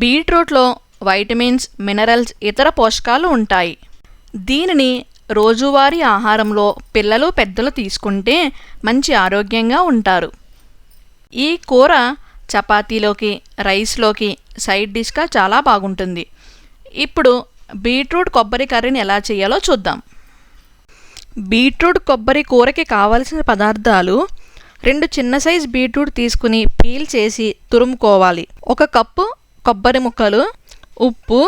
బీట్రూట్లో vitamins minerals ఇతర పోషకాలు ఉంటాయి. దీనిని రోజువారీ ఆహారంలో పిల్లలు పెద్దలు తీసుకుంటే మంచి ఆరోగ్యంగా ఉంటారు. ఈ కూర చపాతీలోకి రైస్లోకి సైడ్ డిష్గా చాలా బాగుంటుంది. ఇప్పుడు బీట్రూట్ కొబ్బరి కర్రీని ఎలా చేయాలో చూద్దాం. బీట్రూట్ కొబ్బరి కూరకి కావలసిన పదార్థాలు రెండు చిన్న సైజ్ బీట్రూట్ తీసుకుని పీల్ చేసి తురుముకోవాలి. ఒక కప్పు కొబ్బరి ముక్కలు ఉప్పు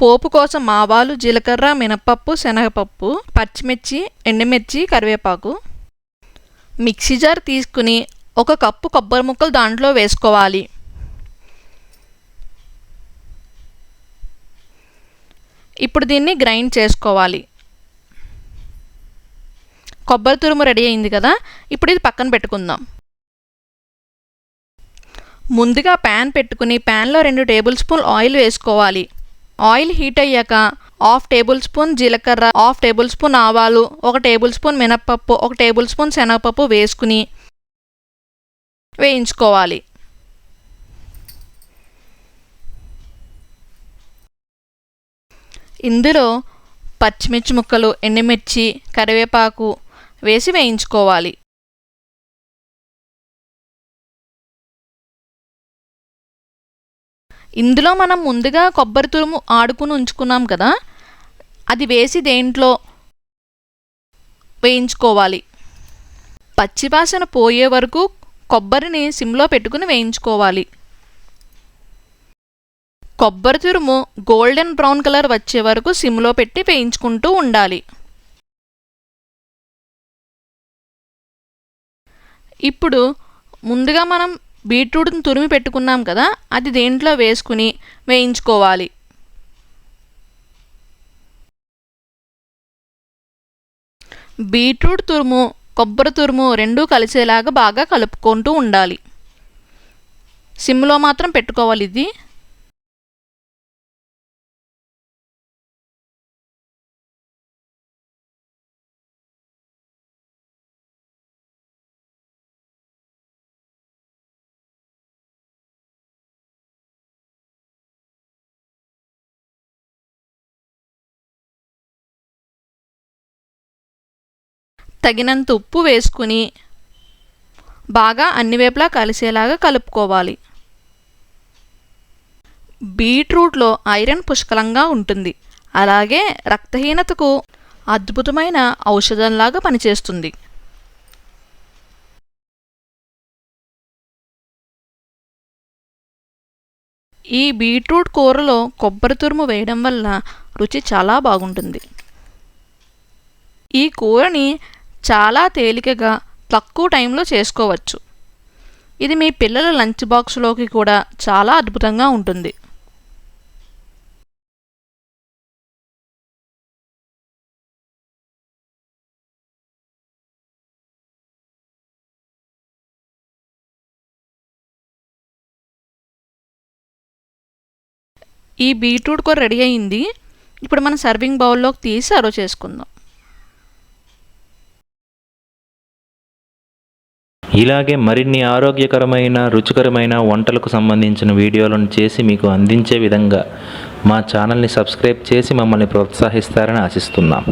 పోపు కోసం ఆవాలు జీలకర్ర మినపప్పు శనగపప్పు పచ్చిమిర్చి ఎండుమిర్చి కరివేపాకు. మిక్సీ జార్ తీసుకుని ఒక కప్పు కొబ్బరి ముక్కలు దాంట్లో వేసుకోవాలి. ఇప్పుడు దీన్ని గ్రైండ్ చేసుకోవాలి. కొబ్బరి తురుము రెడీ అయింది కదా? ఇప్పుడు ఇది పక్కన పెట్టుకుందాం. ముందుగా ప్యాన్ పెట్టుకుని ప్యాన్లో రెండు టేబుల్ స్పూన్ ఆయిల్ వేసుకోవాలి. ఆయిల్ హీట్ అయ్యాక హాఫ్ టేబుల్ స్పూన్ జీలకర్ర హాఫ్ టేబుల్ స్పూన్ ఆవాలు ఒక టేబుల్ స్పూన్ మినప్పప్పు ఒక టేబుల్ స్పూన్ శనగపప్పు వేసుకుని వేయించుకోవాలి. ఇందులో పచ్చిమిర్చి ముక్కలు ఎండుమిర్చి కరివేపాకు వేసి వేయించుకోవాలి. ఇందులో మనం ముందుగా కొబ్బరి తురుము ఆడుకుని ఉంచుకున్నాం కదా అది వేసి దేంట్లో వేయించుకోవాలి. పచ్చివాసన పోయే వరకు కొబ్బరిని సిమ్లో పెట్టుకుని వేయించుకోవాలి. కొబ్బరి తురుము గోల్డెన్ బ్రౌన్ కలర్ వచ్చే వరకు సిమ్లో పెట్టి వేయించుకుంటూ ఉండాలి. ఇప్పుడు ముందుగా మనం బీట్రూట్ని తురిమి పెట్టుకున్నాం కదా అది దేంట్లో వేసుకుని వేయించుకోవాలి. బీట్రూట్ తురుము కొబ్బరి తురుము రెండూ కలిసేలాగా బాగా కలుపుకుంటూ ఉండాలి. సిమ్లో మాత్రం పెట్టుకోవాలి ఇది. తగినంత ఉప్పు వేసుకుని బాగా అన్ని వైపులా కలిసేలాగా కలుపుకోవాలి. బీట్రూట్లో ఐరన్ పుష్కలంగా ఉంటుంది. అలాగే రక్తహీనతకు అద్భుతమైన ఔషధంలాగా పనిచేస్తుంది. ఈ బీట్రూట్ కూరలో కొబ్బరి తురుము వేయడం వల్ల రుచి చాలా బాగుంటుంది. ఈ కూరని చాలా తేలికగా తక్కువ టైంలో చేసుకోవచ్చు. ఇది మీ పిల్లల లంచ్ బాక్స్లోకి కూడా చాలా అద్భుతంగా ఉంటుంది. ఈ బీట్రూట్ కూర రెడీ అయింది. ఇప్పుడు మనం సర్వింగ్ బౌల్లోకి తీసి సర్వ్ చేసుకుందాం. ఇలాగే మరిన్ని ఆరోగ్యకరమైన రుచికరమైన వంటలకు సంబంధించిన వీడియోలను చేసి మీకు అందించే విధంగా మా ఛానల్ని సబ్స్క్రైబ్ చేసి మమ్మల్ని ప్రోత్సహిస్తారని ఆశిస్తున్నాం.